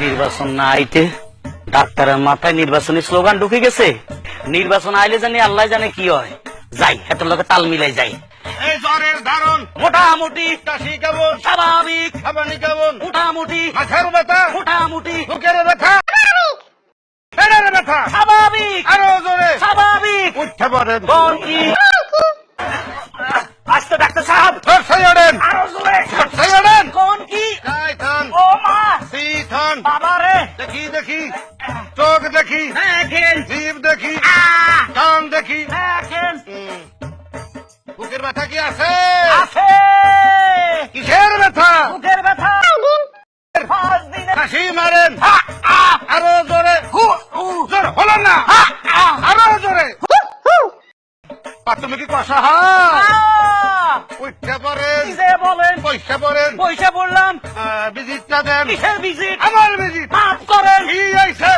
না আইতে ডাক্তারের মাথায় নির্বাচনী স্লোগান ঢুকে গেছে। নির্বাচন আইলে জানি আল্লাহ জানে কি হয়। যাই এত লোকে তাল মিলাই যাই। এই জ্বরের ধারণ মোটামুটি কাশি কেমন? স্বাভাবিক। খাবানি কেমন? মোটামুটি মাথার ব্যথা? মোটামুটি বুকের ব্যথা? স্বাভাবিক। আরও জোরে? স্বাভাবিক। উঠতে পারেন। রে। দেখি দেখি। চোখ দেখি। দেখেন জিভ দেখি! কান দেখি। দেখেন হুম। বুকের ব্যথা কি আছে? কিসের ব্যথা? বুকের ব্যথা। কাশি মারেন। আরও জোরে। জোর হলো না। আরও জোরে। তুমি কি কষা হয়? পয়সা পড়েন। পয়সা পড়লাম ভিজিটটা দেন। কিসের ভিজিট আমার ভিজিট মাফ করেন। কি হয়েছে?